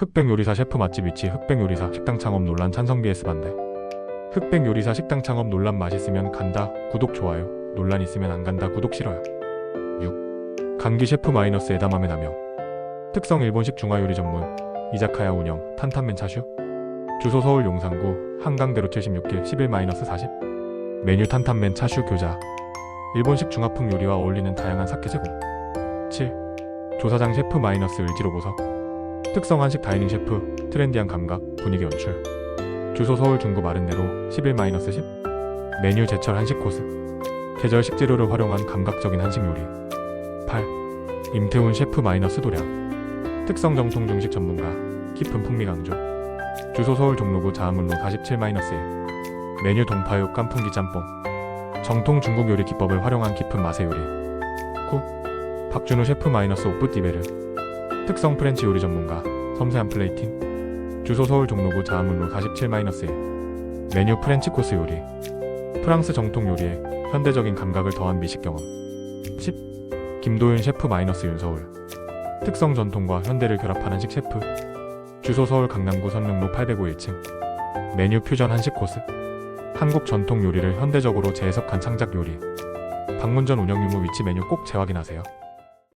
흑백 요리사 셰프 맛집 위치 흑백 요리사 식당 창업 논란 찬성 BS 반대 흑백 요리사 식당 창업 논란 맛있으면 간다 구독 좋아요. 논란 있으면 안 간다 구독 싫어요. 6. 감기 셰프 마이너스 에다마메 남용. 특성 일본식 중화요리 전문 이자카야 운영 탄탄맨 차슈. 주소 서울 용산구 한강대로 76길 11-40 메뉴 탄탄맨 차슈 교자. 일본식 중화풍 요리와 어울리는 다양한 사케 제공. 7. 조사장 셰프 마이너스 을지로 보석 특성 한식 다이닝 셰프 트렌디한 감각 분위기 연출. 주소 서울 중구 마른내로 11-10 메뉴 제철 한식 코스. 계절 식재료를 활용한 감각적인 한식 요리. 8. 임태훈 셰프 마이너스 도량. 특성 정통 중식 전문가 깊은 풍미 강조. 주소 서울 종로구 자하문로 47-1 메뉴 동파육 깐풍기 짬뽕. 정통 중국 요리 기법을 활용한 깊은 맛의 요리. 9. 박준호 셰프 마이너스 오프티베르 특성 프렌치 요리 전문가 섬세한 플레이팅 주소 서울 종로구 자하문로 47-1 메뉴 프렌치 코스 요리. 프랑스 정통 요리에 현대적인 감각을 더한 미식 경험. 10. 김도윤 셰프 마이너스 윤서울. 특성 전통과 현대를 결합한 한식 셰프. 주소 서울 강남구 선릉로 805 1층. 메뉴 퓨전 한식 코스. 한국 전통 요리를 현대적으로 재해석한 창작 요리. 방문 전 운영 유무 위치 메뉴 꼭 재확인하세요